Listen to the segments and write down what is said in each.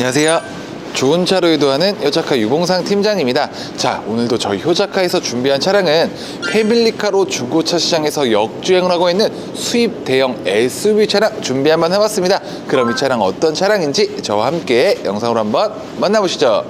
안녕하세요. 좋은 차로 유도하는 효자카 유봉상 팀장입니다. 자, 오늘도 저희 효자카에서 준비한 차량은 패밀리카로 중고차 시장에서 역주행을 하고 있는 수입 대형 SUV 차량 준비 한번 해봤습니다. 그럼 이 차량 어떤 차량인지 저와 함께 영상으로 한번 만나보시죠.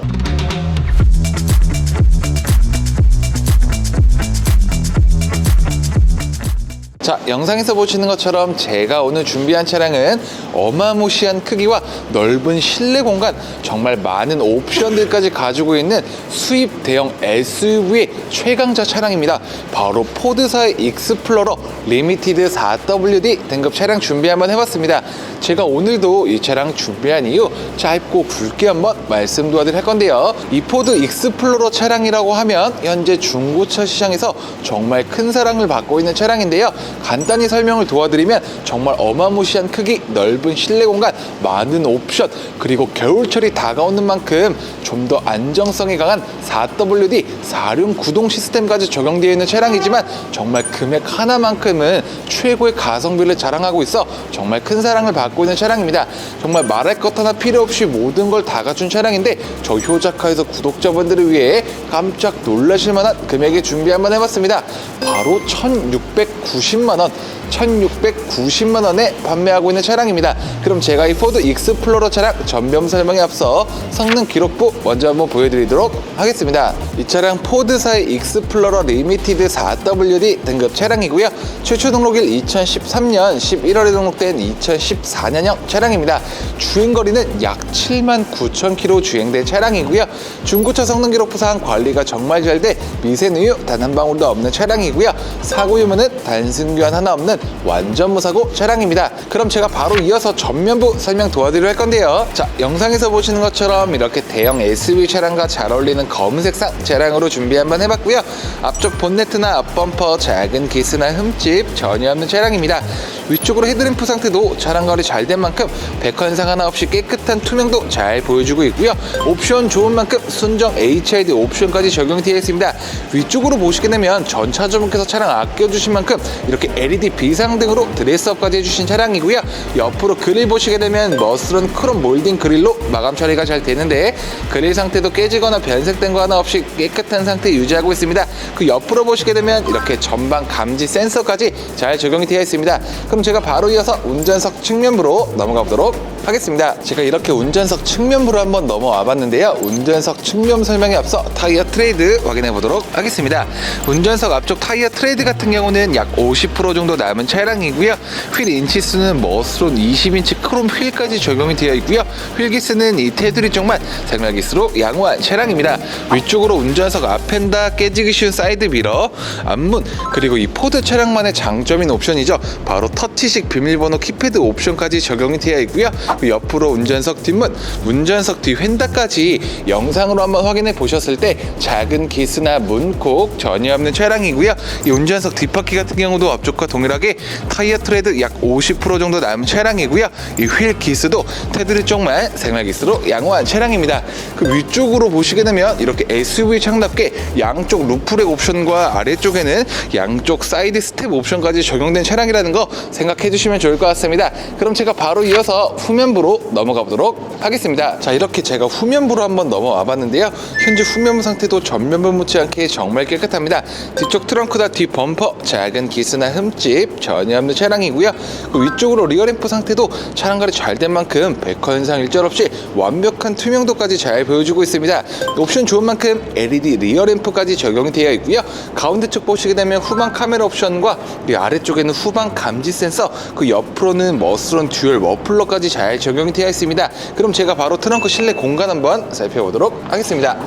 자, 영상에서 보시는 것처럼 제가 오늘 준비한 차량은 어마무시한 크기와 넓은 실내 공간, 정말 많은 옵션들까지 가지고 있는 수입 대형 SUV의 최강자 차량입니다. 바로 포드사의 익스플로러 리미티드 4WD 등급 차량 준비 한번 해봤습니다. 제가 오늘도 이 차량 준비한 이유 짧고 굵게 한번 말씀 도와드릴 할 건데요. 이 포드 익스플로러 차량이라고 하면 현재 중고차 시장에서 정말 큰 사랑을 받고 있는 차량인데요. 간 단히 설명을 도와드리면 정말 어마무시한 크기, 넓은 실내 공간, 많은 옵션, 그리고 겨울철이 다가오는 만큼 좀 더 안정성이 강한 4WD 4륜 구동 시스템까지 적용되어 있는 차량이지만 정말 금액 하나만큼은 최고의 가성비를 자랑하고 있어 정말 큰 사랑을 받고 있는 차량입니다. 정말 말할 것 하나 필요 없이 모든 걸 다 갖춘 차량인데 저 효자카에서 구독자분들을 위해 깜짝 놀라실 만한 금액에 준비 한번 해봤습니다. 바로 1,690만 원. up 1,690만 원에 판매하고 있는 차량입니다. 그럼 제가 이 포드 익스플로러 차량 전면 설명에 앞서 성능 기록부 먼저 한번 보여드리도록 하겠습니다. 이 차량 포드사의 익스플로러 리미티드 4WD 등급 차량이고요. 최초 등록일 2013년 11월에 등록된 2014년형 차량입니다. 주행거리는 약 7만 9천 킬로 주행된 차량이고요. 중고차 성능 기록부상 관리가 정말 잘 돼 미세누유 단 한 방울도 없는 차량이고요. 사고 유무는 단순 교환 하나 없는 완전 무사고 차량입니다. 그럼 제가 바로 이어서 전면부 설명 도와드리려 할 건데요. 자, 영상에서 보시는 것처럼 이렇게 대형 SUV 차량과 잘 어울리는 검은색상 차량으로 준비 한번 해봤고요. 앞쪽 본네트나 앞범퍼 작은 기스나 흠집 전혀 없는 차량입니다. 위쪽으로 헤드램프 상태도 차량 관리 잘 된 만큼 백화 현상 하나 없이 깨끗한 투명도 잘 보여주고 있고요. 옵션 좋은 만큼 순정 HID 옵션까지 적용되어 있습니다. 위쪽으로 보시게 되면 전 차주분께서 차량 아껴주신 만큼 이렇게 LED 비상 등으로 드레스업까지 해주신 차량이고요. 옆으로 그릴 보시게 되면 머스런 크롬 몰딩 그릴로 마감 처리가 잘 되는데 그릴 상태도 깨지거나 변색된 거 하나 없이 깨끗한 상태 유지하고 있습니다. 그 옆으로 보시게 되면 이렇게 전방 감지 센서까지 잘 적용이 되어 있습니다. 그럼 제가 바로 이어서 운전석 측면부로 넘어가 보도록 하겠습니다. 제가 이렇게 운전석 측면부로 한번 넘어와 봤는데요. 운전석 측면 설명에 앞서 타이어 트레이드 확인해 보도록 하겠습니다. 운전석 앞쪽 타이어 트레이드 같은 경우는 약 50% 정도 남은 차량이고요. 휠 인치수는 머스론 20인치 크롬 휠까지 적용이 되어 있고요. 휠기스는 이 테두리 쪽만 생활기스로 양호한 차량입니다. 위쪽으로 운전석 앞엔다 깨지기 쉬운 사이드 미러, 앞문 그리고 이 포드 차량만의 장점인 옵션이죠. 바로 터치식 비밀번호 키패드 옵션까지 적용이 되어 있고요. 그 옆으로 운전석 뒷문, 운전석 뒤 휀다까지 영상으로 한번 확인해 보셨을 때 작은 기스나 문콕 전혀 없는 차량이고요. 이 운전석 뒷바퀴 같은 경우도 앞쪽과 동일하게 타이어 트레드 약 50% 정도 남은 차량이고요. 이 휠 기스도 테두리 쪽만 생활 기스로 양호한 차량입니다. 그 위쪽으로 보시게 되면 이렇게 SUV 창답게 양쪽 루프렉 옵션과 아래쪽에는 양쪽 사이드 스텝 옵션까지 적용된 차량이라는 거 생각해 주시면 좋을 것 같습니다. 그럼 제가 바로 이어서 후면 부로 넘어가 보도록 하겠습니다. 자, 이렇게 제가 후면부로 한번 넘어와 봤는데요. 현재 후면부 상태도 전면부 묻지 않게 정말 깨끗합니다. 뒤쪽 트렁크다 뒷 범퍼, 작은 기스나 흠집 전혀 없는 차량이고요. 그 위쪽으로 리어램프 상태도 차량 관리 잘 된 만큼 백화 현상 일절 없이 완벽한 투명도까지 잘 보여주고 있습니다. 옵션 좋은 만큼 LED 리어램프까지 적용이 되어 있고요. 가운데 쪽 보시게 되면 후방 카메라 옵션과 이 아래쪽에는 후방 감지 센서, 그 옆으로는 머스런 듀얼 머플러까지 잘 적용이 되어 있습니다. 그럼 제가 바로 트렁크 실내 공간 한번 살펴보도록 하겠습니다.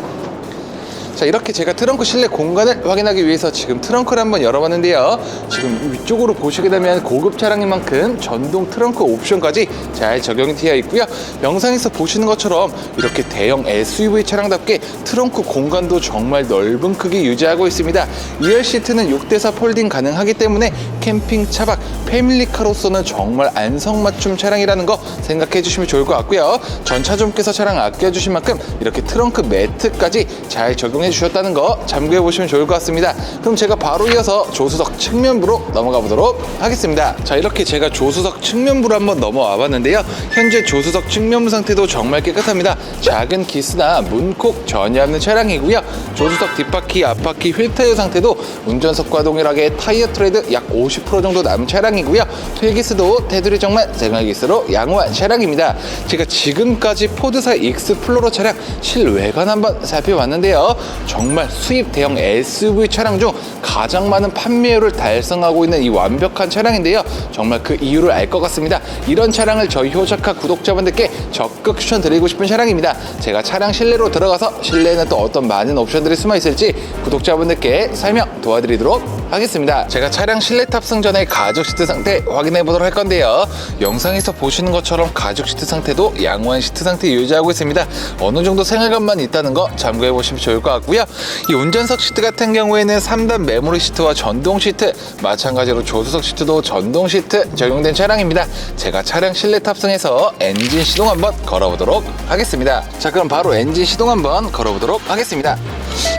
자 이렇게 제가 트렁크 실내 공간을 확인하기 위해서 지금 트렁크를 한번 열어봤는데요. 지금 위쪽으로 보시게 되면 고급 차량인 만큼 전동 트렁크 옵션까지 잘 적용이 되어 있고요. 영상에서 보시는 것처럼 이렇게 대형 SUV 차량답게 트렁크 공간도 정말 넓은 크기 유지하고 있습니다. 2열 시트는 6대4 폴딩 가능하기 때문에 캠핑 차박 패밀리카로서는 정말 안성맞춤 차량이라는 거 생각해 주시면 좋을 것 같고요. 전 차주님께서 차량 아껴주신 만큼 이렇게 트렁크 매트까지 잘 적용 해 주셨다는 거 참고해 보시면 좋을 것 같습니다. 그럼 제가 바로 이어서 조수석 측면부로 넘어가 보도록 하겠습니다. 자 이렇게 제가 조수석 측면부로 한번 넘어와 봤는데요. 현재 조수석 측면부 상태도 정말 깨끗합니다. 작은 기스나 문콕 전혀 없는 차량이고요. 조수석 뒷바퀴, 앞바퀴, 휠 타이어 상태도 운전석과 동일하게 타이어 트레드 약 50% 정도 남은 차량이고요. 휠기스도 테두리 정말 생활기스로 양호한 차량입니다. 제가 지금까지 포드사 익스플로러 차량 실외관 한번 살펴봤는데요. 정말 수입 대형 SUV 차량 중 가장 많은 판매율을 달성하고 있는 이 완벽한 차량인데요. 정말 그 이유를 알 것 같습니다. 이런 차량을 저희 효자카 구독자분들께 적극 추천드리고 싶은 차량입니다. 제가 차량 실내로 들어가서 실내에는 또 어떤 많은 옵션들이 숨어 있을지 구독자분들께 설명 도와드리도록 하겠습니다. 제가 차량 실내 탑승 전에 가죽 시트 상태 확인해 보도록 할 건데요. 영상에서 보시는 것처럼 가죽 시트 상태도 양호한 시트 상태 유지하고 있습니다. 어느 정도 생활감만 있다는 거 참고해 보시면 좋을 것 같고 요. 이 운전석 시트 같은 경우에는 3단 메모리 시트와 전동 시트, 마찬가지로 조수석 시트도 전동 시트 적용된 차량입니다. 제가 차량 실내 탑승해서 엔진 시동 한번 걸어보도록 하겠습니다. 자, 그럼 바로 엔진 시동 한번 걸어보도록 하겠습니다.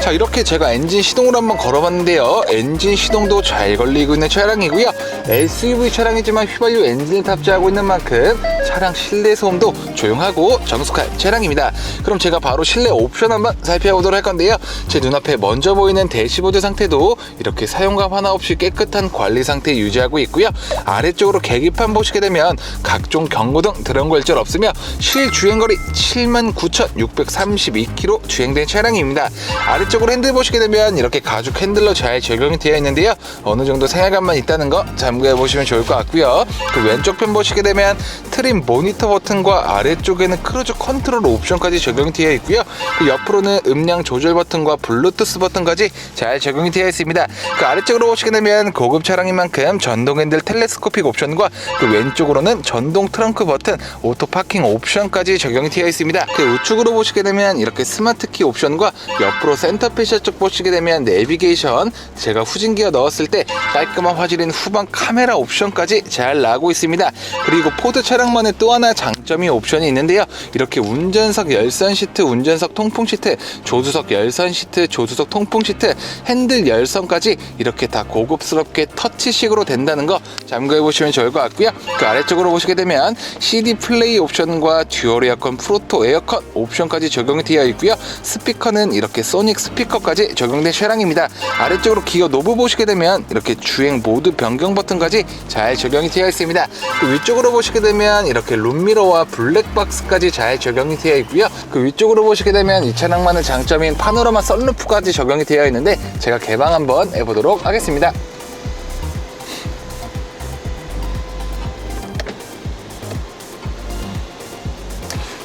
자, 이렇게 제가 엔진 시동을 한번 걸어봤는데요. 엔진 시동도 잘 걸리고 있는 차량이고요. SUV 차량이지만 휘발유 엔진을 탑재하고 있는 만큼 차량 실내 소음도 조용하고 정숙한 차량입니다. 그럼 제가 바로 실내 옵션 한번 살펴보도록 할 건데요. 제 눈앞에 먼저 보이는 대시보드 상태도 이렇게 사용감 하나 없이 깨끗한 관리 상태 유지하고 있고요. 아래쪽으로 계기판 보시게 되면 각종 경고등 드럼 걸절 없으며 실 주행거리 79,632km 주행된 차량입니다. 아래쪽으로 핸들 보시게 되면 이렇게 가죽 핸들로 잘 적용이 되어 있는데요. 어느 정도 생활감만 있다는 거 참고해 보시면 좋을 것 같고요. 그 왼쪽 편 보시게 되면 트림 모니터 버튼과 아래쪽에는 크루즈 컨트롤 옵션까지 적용이 되어 있고요. 그 옆으로는 음량 조절 버튼 과 블루투스 버튼까지 잘 적용이 되어 있습니다. 그 아래쪽으로 보시게 되면 고급 차량인 만큼 전동 핸들 텔레스코픽 옵션과 그 왼쪽으로는 전동 트렁크 버튼, 오토 파킹 옵션까지 적용이 되어 있습니다. 그 우측으로 보시게 되면 이렇게 스마트 키 옵션과 옆으로 센터 페시아 쪽 보시게 되면 내비게이션, 제가 후진 기어 넣었을 때 깔끔한 화질인 후방 카메라 옵션까지 잘 나오고 있습니다. 그리고 포드 차량만의 또 하나 장점이 옵션이 있는데요. 이렇게 운전석 열선 시트, 운전석 통풍 시트, 조수석 열선 시트, 조수석 통풍 시트, 핸들 열선까지 이렇게 다 고급스럽게 터치식으로 된다는 거 참고해 보시면 좋을 것 같고요. 그 아래쪽으로 보시게 되면 CD 플레이 옵션과 듀얼 에어컨 프로토 에어컨 옵션까지 적용이 되어 있고요. 스피커는 이렇게 소닉 스피커까지 적용된 차량입니다. 아래쪽으로 기어 노브 보시게 되면 이렇게 주행 모드 변경 버튼까지 잘 적용이 되어 있습니다. 그 위쪽으로 보시게 되면 이렇게 룸미러와 블랙박스까지 잘 적용이 되어 있고요. 그 위쪽으로 보시게 되면 이 차량만의 장점인 파노 라마 썬루프까지 적용이 되어 있는데 제가 개방 한번 해보도록 하겠습니다.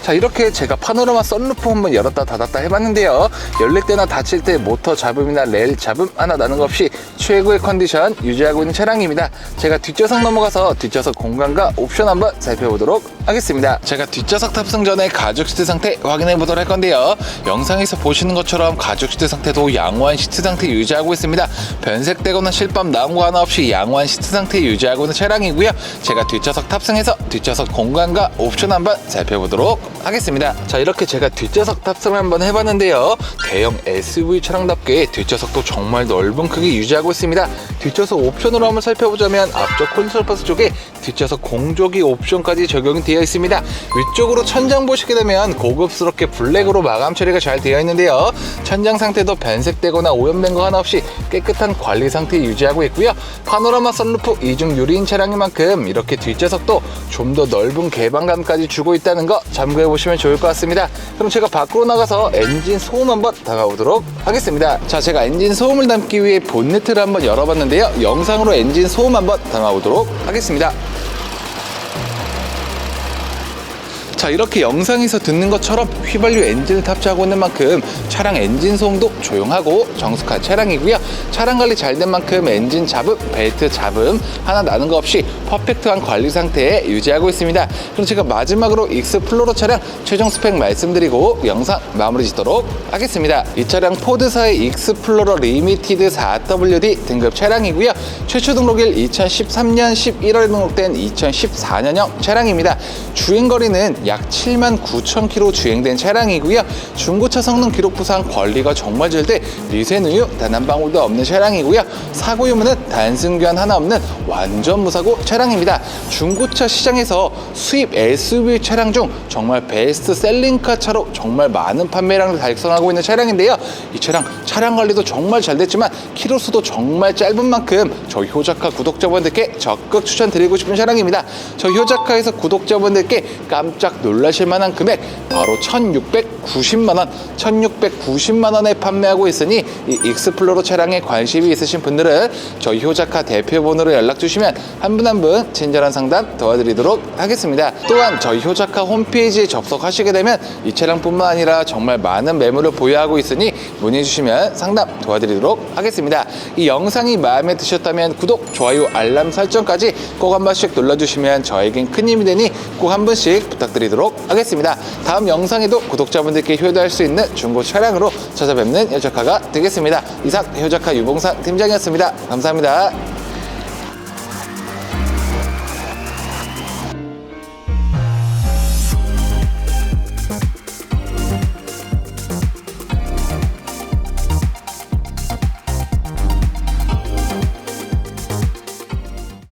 자 이렇게 제가 파노라마 썬루프 한번 열었다 닫았다 해봤는데요. 열릴 때나 닫힐 때 모터 잡음이나 레일 잡음 하나 나는 것 없이 최고의 컨디션 유지하고 있는 차량입니다. 제가 뒷좌석 넘어가서 뒷좌석 공간과 옵션 한번 살펴보도록 하겠습니다. 제가 뒷좌석 탑승 전에 가죽 시트 상태 확인해 보도록 할 건데요. 영상에서 보시는 것처럼 가죽 시트 상태도 양호한 시트 상태 유지하고 있습니다. 변색되거나 실밥 나온 거 하나 없이 양호한 시트 상태 유지하고 있는 차량이고요. 제가 뒷좌석 탑승해서 뒷좌석 공간과 옵션 한번 살펴보도록 하겠습니다. 자 이렇게 제가 뒷좌석 탑승을 한번 해봤는데요. 대형 SUV 차량답게 뒷좌석도 정말 넓은 크기 유지하고 있습니다. 뒷좌석 옵션으로 한번 살펴보자면 앞쪽 콘솔 버스 쪽에 뒷좌석 공조기 옵션까지 적용이 되어 있습니다. 위쪽으로 천장 보시게 되면 고급스럽게 블랙으로 마감 처리가 잘 되어 있는데요. 천장 상태도 변색되거나 오염된 거 하나 없이 깨끗한 관리 상태 유지하고 있고요. 파노라마 썬루프 이중 유리인 차량인 만큼 이렇게 뒷좌석도 좀 더 넓은 개방감까지 주고 있다는 거 참고해 보시면 좋을 것 같습니다. 그럼 제가 밖으로 나가서 엔진 소음 한번 다가오도록 하겠습니다. 자, 제가 엔진 소음을 담기 위해 본네트를 한번 열어봤는데요. 영상으로 엔진 소음 한번 담아보도록 하겠습니다. 자 이렇게 영상에서 듣는 것처럼 휘발유 엔진을 탑재하고 있는 만큼 차량 엔진 소음도 조용하고 정숙한 차량이고요. 차량 관리 잘 된 만큼 엔진 잡음, 벨트 잡음 하나 나는 거 없이 퍼펙트한 관리 상태에 유지하고 있습니다. 그럼 제가 마지막으로 익스플로러 차량 최종 스펙 말씀드리고 영상 마무리 짓도록 하겠습니다. 이 차량 포드사의 익스플로러 리미티드 4WD 등급 차량이고요. 최초 등록일 2013년 11월에 등록된 2014년형 차량입니다. 주행거리는 약 7만 9천 킬로 주행된 차량이고요. 중고차 성능 기록 부상 관리가 정말 잘돼 리센 우유 단 한 방울도 없는 차량이고요. 사고 유무는 단순 교환 하나 없는 완전 무사고 차량입니다. 중고차 시장에서 수입 SUV 차량 중 정말 베스트 셀링카 차로 정말 많은 판매량을 달성하고 있는 차량인데요. 이 차량 차량 관리도 정말 잘 됐지만 키로수도 정말 짧은 만큼 저희 효자카 구독자분들께 적극 추천드리고 싶은 차량입니다. 저희 효자카에서 구독자분들께 깜짝 놀라실 만한 금액 바로 1,690만 원, 1,690만 원에 판매하고 있으니 이 익스플로러 차량에 관심이 있으신 분들은 저희 효자카 대표 번호로 연락 주시면 한 분 한 분 친절한 상담 도와드리도록 하겠습니다. 또한 저희 효자카 홈페이지에 접속하시게 되면 이 차량뿐만 아니라 정말 많은 매물을 보유하고 있으니 문의 주시면 상담 도와드리도록 하겠습니다. 이 영상이 마음에 드셨다면 구독, 좋아요, 알람 설정까지 꼭 한 번씩 눌러주시면 저에겐 큰 힘이 되니 꼭 한 번씩 부탁드리도록 하겠습니다. 다음 영상에도 구독자분들께 효도할 수 있는 중고 차량으로 찾아뵙는 효자카가 되겠습니다. 이상 효자카 유봉산 팀장이었습니다. 감사합니다.